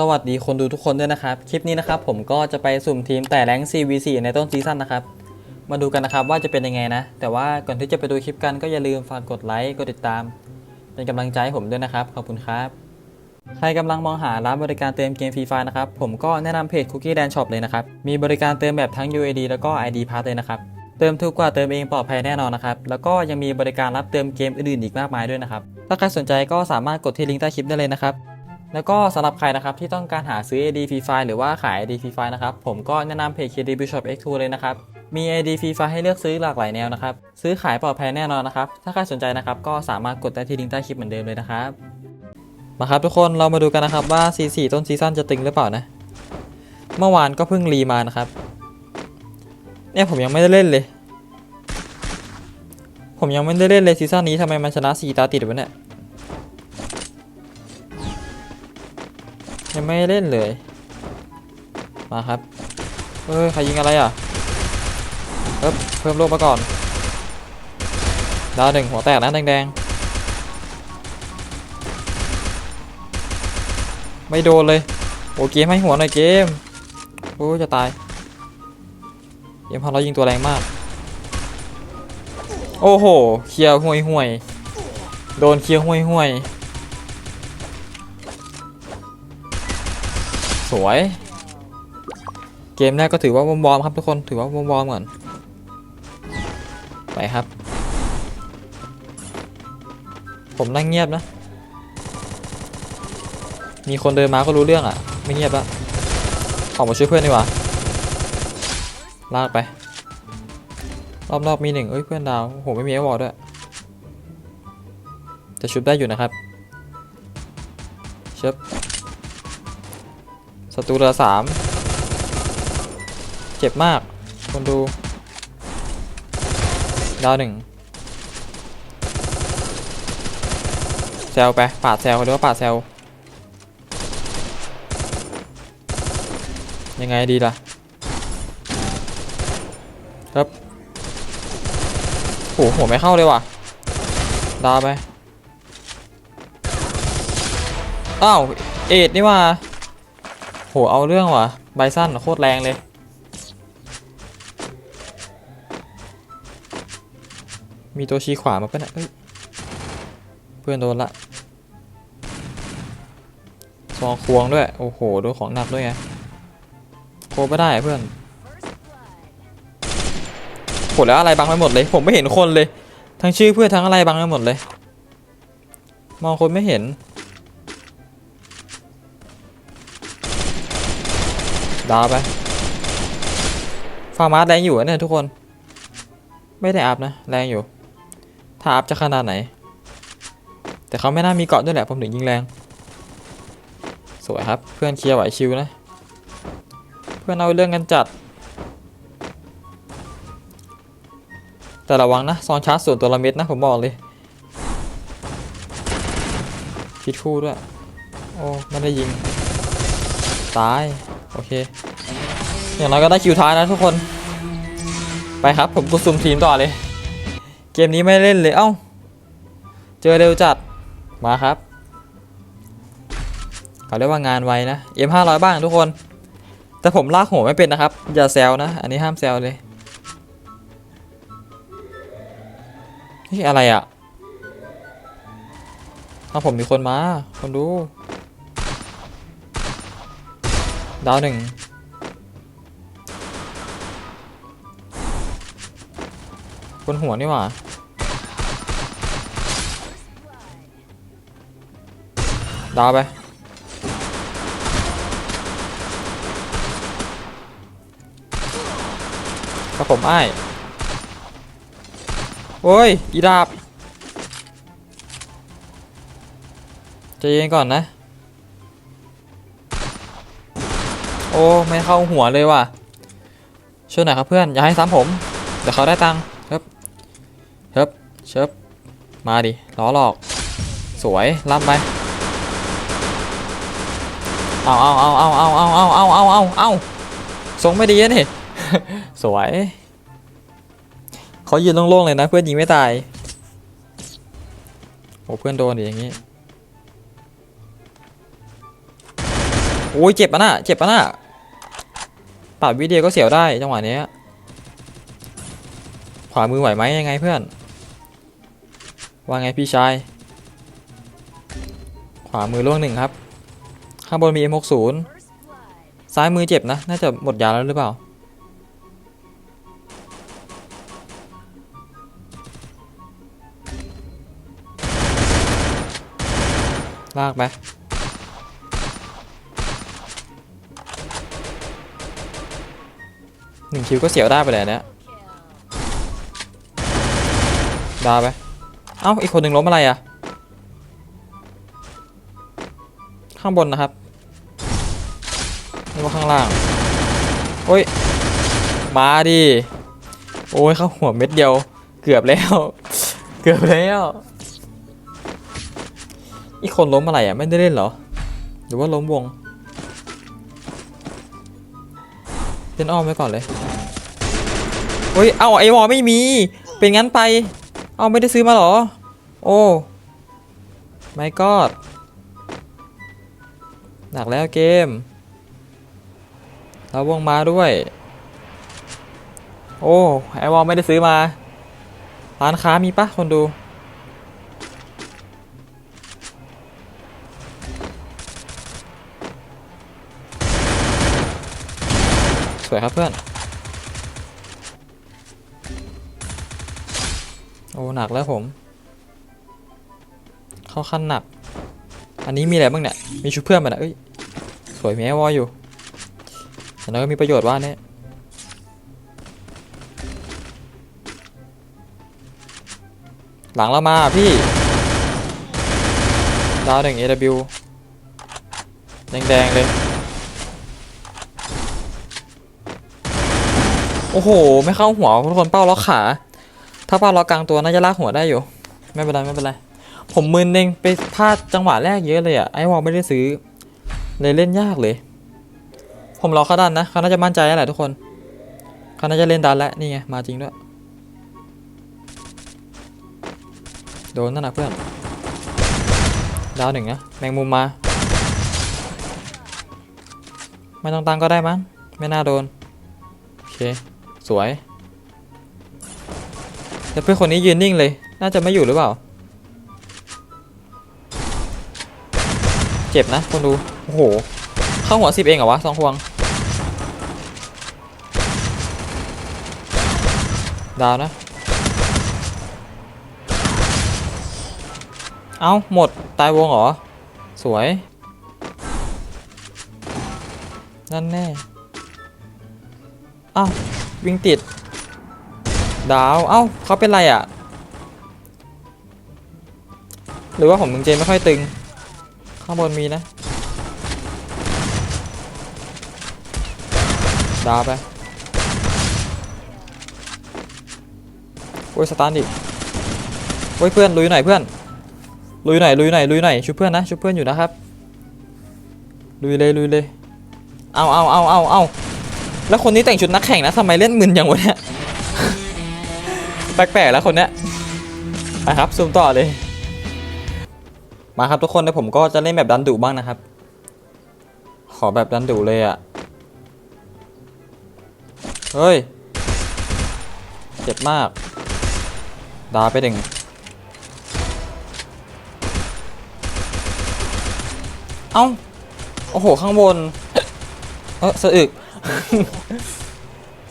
สวัสดีคนดูทุกคนด้วยนะครับ คลิปนี้นะครับผมก็จะไปสุ่มทีมแต่แรง CVC ในต้นซีซั่นนะครับ มาดูกันนะครับว่าจะเป็นยังไงนะ แต่ว่าก่อนที่จะไปดูคลิปกันก็อย่าลืมฝากกดไลค์ กดติดตาม เป็นกำลังใจให้ผมด้วยนะครับ ขอบคุณครับ ใครกำลังมองหาร้านบริการเติมเกมฟรีไฟนะครับ ผมก็แนะนำเพจ Cookie Dan Shop เลยนะครับ มีบริการเติมแบบทั้ง UAD แล้วก็ ID Pass เลยนะครับ เติมถูกกว่าเติมเองปลอดภัยแน่นอนนะครับ แล้วก็ยังมีบริการรับเติมเกมอื่นๆอีกมากมายด้วยนะครับ ถ้าใครสนใจก็สามารถกดที่ลิงก์ใต้คลิปได้เลยนะครับ แล้วก็สำหรับใครนะครับที่ต้องการหาซื้อ AD Free Fire หรือว่าขาย AD Free Fire นะครับผมก็แนะนำเพจ KD Bishop X2 เลยนะครับมี AD Free Fire ให้เลือกซื้อหลากหลายแนวนะครับซื้อขายปลอดภัยแน่นอนนะครับถ้าใครสนใจนะครับก็สามารถกดได้ที่ลิงก์ใต้คลิปเหมือนเดิมเลยนะครับมาครับทุกคนเรามาดูกันนะครับว่า C4 ต้นซีซั่นจะตึงหรือเปล่านะเมื่อวานก็เพิ่งรีมานะครับเนี่ยผมยังไม่ได้เล่นเลย ผมยังไม่ได้เล่นเลยซีซั่นนี้ทำไมมันชนะ4ตาติดวะเนี่ย ยังไม่เล่นเลย มาครับเฮ้ยใครยิงอะไรอะเพิ่มเพิ่มโลกมาก่อน ดาวหนึ่งหัวแตกนะแดงๆ ไม่โดนเลย โอเกมให้หัวหน่อยเกม โอ้จะตาย เกมพอเรายิงตัวแรงมาก โอ้โห เคลียร์ห่วยห่วย โดนเคลียร์ห่วยห่วย สวย เกมแรกก็ถือว่าวอร์มๆครับทุกคนถือว่าวอร์มๆก่อน ไปครับ ผมนั่งเงียบนะ มีคนเดินมาก็รู้เรื่องอะ ไม่เงียบละออกมาช่วยเพื่อนดีกว่าลากไป รอบๆมีหนึ่งเอ้ยเพื่อนดาวโหไม่มีไอวอลด้วย จะชุบได้อยู่นะครับเชิบ ศัตรูเหลือสามเจ็บมากคนดู ดาวหนึ่งแซวไป ปาดแซวเขาเรียกว่าปาดแซวยังไงดีล่ะ ครับโหหัวไม่เข้าเลยว่ะ ดาวไป อ้าว เอ็ดนี่ว่า โหเอาเรื่องว่ะไบสันโคตรแรงเลย มีตัวชี้ขวามาปะเนี่ยเอ้ยเพื่อนโดนละซองควงด้วย โอ้โหโดนของหนักด้วยไงโคไม่ได้เพื่อนโหแล้วอะไรบังไปหมดเลย ผมไม่เห็นคนเลย ทั้งชื่อเพื่อนทั้งอะไรบังไปหมดเลย มองคนไม่เห็น ดาวไปฟาร์มาร์แรงอยู่อะเนี่ยทุกคน ไม่ได้อัพนะ แรงอยู่ ถ้าอัพจะขนาดไหน แต่เขาไม่น่ามีเกาะด้วยแหละ ผมถึงยิงแรง สวยครับ เพื่อนเคลียร์ไหวชิวนะ เพื่อนเอาเรื่องกันจัด แต่ระวังนะ ซองชาร์จส่วนตัวละเม็ดนะ ผมบอกเลย คิดคู่ด้วย โอ้ไม่ได้ยิง ตาย โอเค อย่างน้อยก็ได้คิวท้ายนะทุกคน ไปครับ ผมกูซุ่มทีมต่อเลย เกมนี้ไม่เล่นเลย เอ้า เจอเร็วจัด มาครับ เขาเรียกว่างานไวนะ M 5 0 0 บ้างทุกคน แต่ผมลากหัวไม่เป็นนะครับ อย่าแซวนะ อันนี้ห้ามแซวเลย นี่อะไรอะเอาผมมีคนมา คนดู ดาวหนึ่งบนหัวนี่หว่าดาวไปกับผมอ้ายโอ้ย อีดาบใจเย็นก่อนนะ อ้ไม่เข้าหัวเลยว่ะช่วยหน่อยครับเพื่อนอย่าให้ซ้ำผมเดี๋ยวเขาได้ตังค์เฮ้บเฮ้บเชิบมาดิล้อหลอก สวยรับไปเอาเอาเอาเอาเอาเอาเอาเอาเอาเอาเอาทรงไม่ดีนี่สวยเขายืนโล่งๆเลยนะเพื่อนยิงไม่ตายโอ้เพื่อนโดนดิอย่างนี้โอ้โอ้ยเจ็บปะน่ะเจ็บปะน่ะ ปาดวิเดียก็เสียวได้จังหวะเนี้ยขวามือไหวไหมยังไงเพื่อน ว่าไงพี่ชาย ขวามือล่วงหนึ่งครับ ข้างบนมี M60 ซ้ายมือเจ็บนะ น่าจะหมดยาแล้วหรือเปล่า ลากไป หนึ่งคิวก็เสียวได้ไปเลยเนี้ยดาไป เอ้า อีกคนหนึ่งล้มอะไรอะ ข้างบนนะครับไม่ว่าข้างล่าง โอ้ย มาดิ โอ้ยเข้าหัวเม็ดเดียว เกือบแล้ว เกือบแล้ว อีกคนล้มอะไรอะ ไม่ได้เล่นเหรอ หรือว่าล้มวง เล่นอ้อมไว้ก่อนเลยเฮ้ยเอาไอวอลไม่มี เป็นงั้นไป เอาไม่ได้ซื้อมาหรอ โอ้ไม่กอดหนักแล้วเกมเราวงมาด้วย โอ้ไอวอลไม่ได้ซื้อมา ร้านค้ามีปะคนดู สวยครับเพื่อน โอ้ หนักแล้วผม เข้าขั้นหนัก อันนี้มีอะไรบ้างเนี่ย มีชุดเพื่อนมันะเอ้ย สวยแมีไอวออยู่แต่นั้นก็มีประโยชน์ว่าเนี่ยหลังเรามาพี่ดาวหนึ่ง AW แดงๆเลย โอ้โห ไม่เข้าหัวทุกคนเป้าล็อกขา ถ้าเป้าล็อกกลางตัวน่าจะลากหัวได้อยู่ ไม่เป็นไรไม่เป็นไร ผมมึนเองไปพลาดจังหวะแรกเยอะเลยอะไอวอลไม่ได้ซื้อเลยเล่นยากเลย ผมรอเขาดันนะเขาน่าจะมั่นใจแหละทุกคนเขาน่าจะเล่นดันแล้วนี่ไงมาจริงด้วย โดนนั่นนะเพื่อน ดาวหนึ่งนะแมงมุมมา ไม่ต้องตังก็ได้มั้งไม่น่าโดน โอเค สวยแต่เพื่อนคนนี้ยืนนิ่งเลย น่าจะไม่อยู่หรือเปล่า เจ็บนะคนดู โอ้โห เข้าหัวสิบเองเหรอวะสองพวง ดาวนะ เอ้าหมด ตายวงเหรอ สวย นั่นแน่ อ้าว วิ่งติด ดาว เอ้าเขาเป็นไรอะ หรือว่าผมมึงเจนไม่ค่อยตึง ข้างบนมีนะ ดาวไปโอ้ยสตาร์ดิโอ้ยเพื่อนลุยหน่อยเพื่อน ลุยหน่อยลุยหน่อยลุยหน่อยชุบเพื่อนนะชุบเพื่อนอยู่นะครับ ลุยเลยลุยเลย เอาเอาเอาเอาเอา แล้วคนนี้แต่งชุดนักแข่งนะทำไมเล่นมึนอย่างวะเนี่ยแปลกๆแล้วคนเนี้ยไปครับซูมต่อเลย มาครับทุกคนเดี๋ยวผมก็จะเล่นแบบดันดุบ้างนะครับ ขอแบบดันดุเลยอะ่ะ เฮ้ย เจ็บมาก ดาไปหนึ่งเอ้า โอ้โห ข้างบน เออสะอึก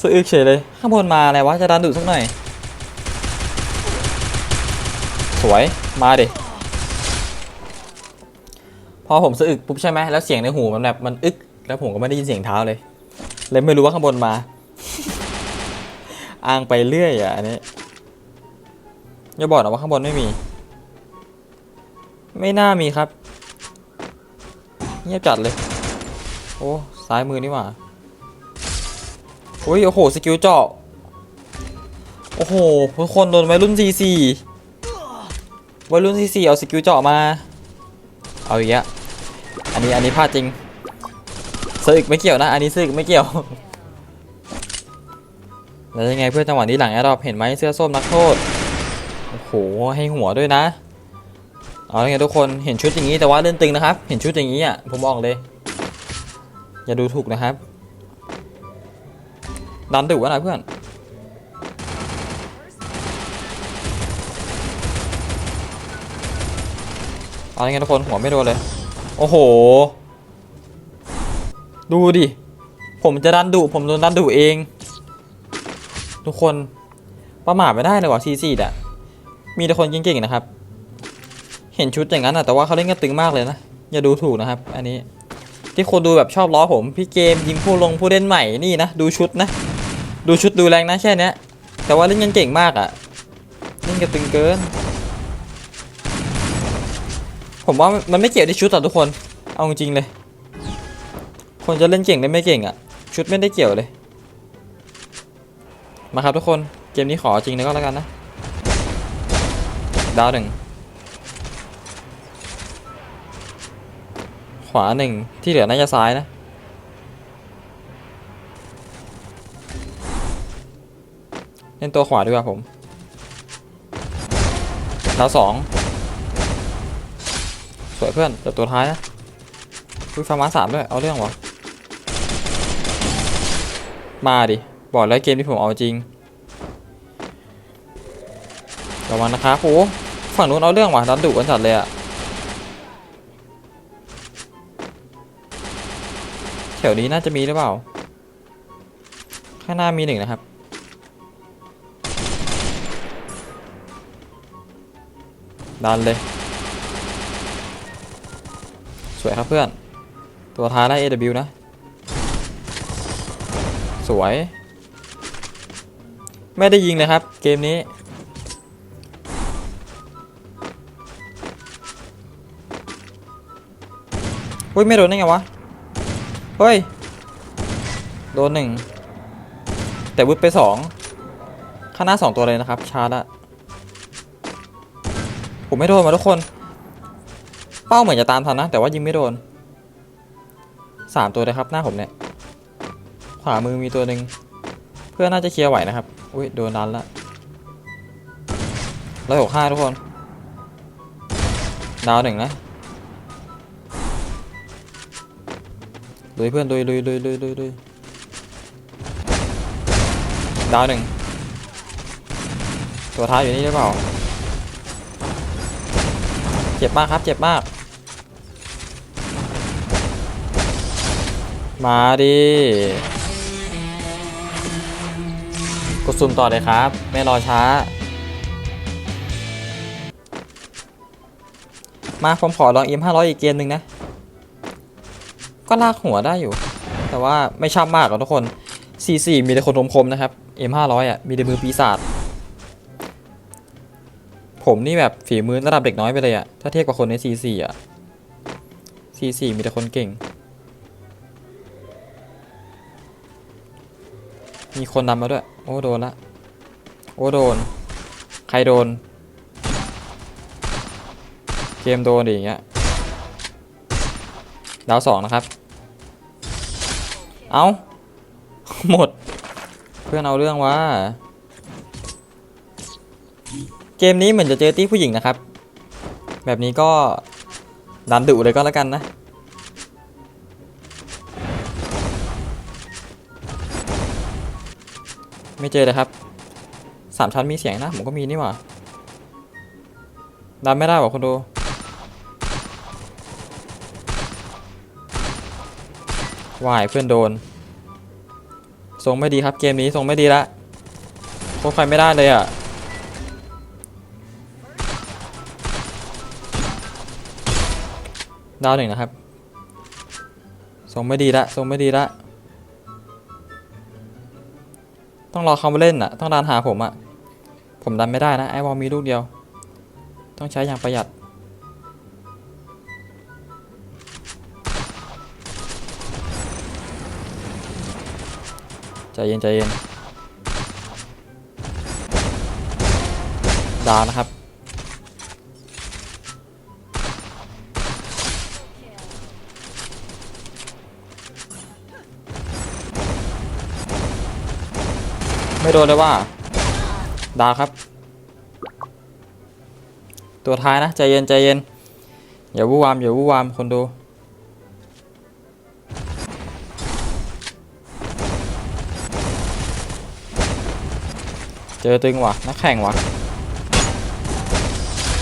สะอึกเฉยเลย ข้างบนมาอะไรวะ จะดันดุสักหน่อย สวย มาดิ พอผมสะอึกปุ๊บใช่ไหม แล้วเสียงในหูมันแบบมันอึก แล้วผมก็ไม่ได้ยินเสียงเท้าเลย เลยไม่รู้ว่าข้างบนมา อ้างไปเรื่อยอะอันนี้อย่าบอกนะว่าข้างบนไม่มี ไม่น่ามีครับ เงียบจัดเลย โอ้ ซ้ายมือนี่หว่าโอ้ยโอ้โหสกิลเจาะโอ้โหทุกคนโดนวัยรุ่นซีซีวัยรุ่นซีซีเอาสกิลเจาะมา เอาอีกแล้วอันนี้อันนี้พลาดจริงซึกไม่เกี่ยวนะ อันนี้ซึกไม่เกี่ยวแล้วยังไงเพื่อนจังหวะนี้หลังแอร์ดรอปเห็นไหมเสื้อส้มนักโทษโอ้โหให้หัวด้วยนะเอาละไงทุกคนเห็นชุดอย่างนี้แต่ว่าเล่นตึงนะครับ เห็นชุดอย่างนี้อะผมบอกเลย อย่าดูถูกนะครับ ดันดุวะนะเพื่อนอาอย่างไงทุกคนหัวไม่โดนเลย โอ้โห ดูดิ ผมจะดันดุผมโดนดันดุเอง ทุกคนประมาทไม่ได้เลยว่ะซีซีอะมีแต่คนเก่งๆนะครับ เห็นชุดอย่างนั้นอะแต่ว่าเขาเล่นกันตึงมากเลยนะ อย่าดูถูกนะครับ อันนี้ที่คนดูแบบชอบล้อผม พี่เกมยิงผู้ลงผู้เล่นใหม่นี่นะ ดูชุดนะ ดูชุดดูแรงนะแค่เนี้ย แต่ว่าเล่นกันเก่งมากอะเล่นกันตึงเกิน ผมว่ามันไม่เกี่ยวที่ชุดอ่ทุกคน เอาจริงเลย คนจะเล่นเก่งเล่นไม่เก่งอะ ชุดไม่ได้เกี่ยวเลย มาครับทุกคน เกมนี้ขอจริงเลยก็แล้วกันนะ ดาวหนึ่ง ขวาหนึ่งที่เหลือน่าจะซ้ายนะ ล่นตัวขวาดีกว่าผมดาวสองสวยเพื่อนแต่ตัวท้ายนะอุ้ยฟาร์มาสามด้วย เอาเรื่องวะมาดิ บอกแล้วเกมที่ผมเอาจริงระวังนะครับโอ้ฝั่งนู้นเอาเรื่องว่ะดันดุกันจัดเลยอะแถวนี้น่าจะมีหรือเปล่า ข้างหน้ามีหนึ่งนะครับ ดันเลย สวยครับเพื่อน ตัวท้ายได้ AW นะ สวย ไม่ได้ยิงเลยครับ เกมนี้เฮ้ย ไม่โดนได้ไงวะ เฮ้ย โดนหนึ่ง แต่วุดไปสองข้างหน้าสองตัวเลยนะครับ ชาร์จอะ ผมไม่โดนมาทุกคน เป้าเหมือนจะตามทันนะ แต่ว่ายิงไม่โดนสามตัวเลยครับ หน้าผมเนี่ย ขวามือมีตัวหนึ่งเพื่อนน่าจะเคลียร์ไหวนะครับ อุ้ยโดนดันละร้อยหกห้าทุกคน ดาวหนึ่งนะลุยเพื่อนลุยลุยลุยลุยลุยลุยดาวหนึ่งตัวท้ายอยู่นี่หรือเปล่า จ็บมากครับ เจ็บมาก มาดิกดซูมต่อเลยครับ ไม่รอช้า มาผมขอลอง M 500อีกเกมหนึ่งนะ ก็ลากหัวได้อยู่ แต่ว่าไม่ช่ำมากหรอกทุกคน C4 มีแต่คนคมๆนะครับ M 500 อะ มีแต่มือปีศาจ ผมนี่แบบฝีมือระดับเด็กน้อยไปเลยอะถ้าเทียบกับคนใน C4 อะ C4 มีแต่คนเก่ง มีคนนำมาด้วย โอ้โดนละ โอ้โดน ใครโดน เกมโดนดิอย่างเงี้ย ดาวสองนะครับ เอาหมด เพื่อนเอาเรื่องว่า กมนี้เหมือนจะเจอตี้ผู้หญิงนะครับ แบบนี้ก็ดันดุเลยก็แล้วกันนะ ไม่เจอเลยครับสามชั้นมีเสียงนะ ผมก็มีนี่หว่าดันไม่ได้หรอคนดู วายเพื่อนโดน ทรงไม่ดีครับเกมนี้ทรงไม่ดีละโคตรใครไม่ได้เลยอะ ดาวหนึ่งนะครับทรงไม่ดีละทรงไม่ดีละต้องรอเขามาเล่นอะ ต้องดันหาผมอะ ผมดันไม่ได้นะ ไอวอลมีลูกเดียว ต้องใช้อย่างประหยัด ใจเย็นใจเย็น ดาวนะครับ ไม่โดนเลยว่า ดาครับ ตัวท้ายนะ ใจเย็นใจเย็น อย่าวุ่วาม อย่าวุ่วามคนดู เจอตึงว่ะ นักแข่งว่ะ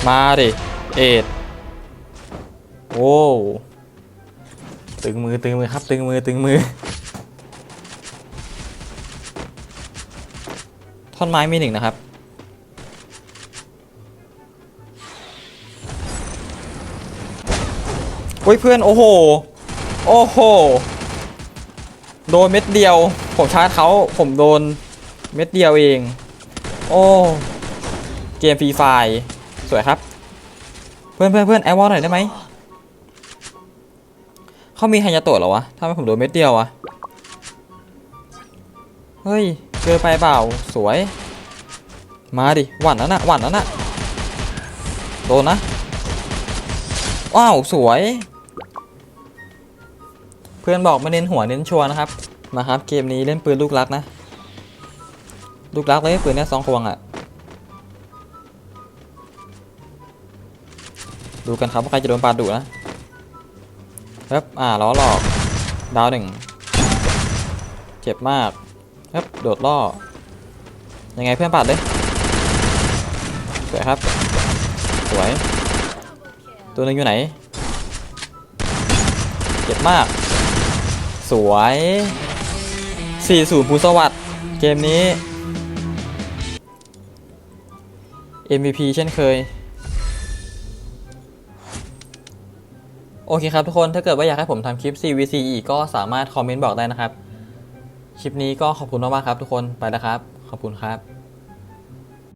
มาดิ เอ็ดโอ้ตึงมือตึงมือครับ ตึงมือตึงมือ ท่อนไม้มีหนึ่งนะครับ โอ้ยเพื่อน โอ้โห โอ้โห โดนเม็ดเดียว ผมชาร์จเขาผมโดนเม็ดเดียวเอง โอ้ เกมฟรีไฟสวยครับ เพื่อนเพื่อนเพื่อนแอลวอลหน่อยได้ไหม เขามีไฮยาโตะเหรอวะทำไมผมโดนเม็ดเดียวอะเฮ้ย เจอไปเปล่าสวย มาดิหวั่นแล้วนะหวั่นแล้วนะโดนนะว้าวสวย เพื่อนบอกมาเน้นหัวเน้นชัวนะครับมาครับเกมนี้เล่นปืนลูกรักนะ ลูกรักเลยปืนเนี้ยสองควงอะ่ะดูกันครับว่าใครจะโดนปาดดุนะครับอ่าล้อหลอกดาวหนึ่งเจ็บมาก ครับโดดล่อ ยังไงเพื่อนปาดเลย สวยครับ สวย ตัวหนึงอยู่ไหน เจ็บมาก สวย40ภูสวัสด์เกมนี้ MVP เช่นเคย โอเคครับทุกคน ถ้าเกิดว่าอยากให้ผมทำคลิป CVC อีกก็สามารถคอมเมนต์บอกได้นะครับ คลิปนี้ก็ขอบคุณมากๆครับทุกคนไปแล้วครับ ขอบคุณครับ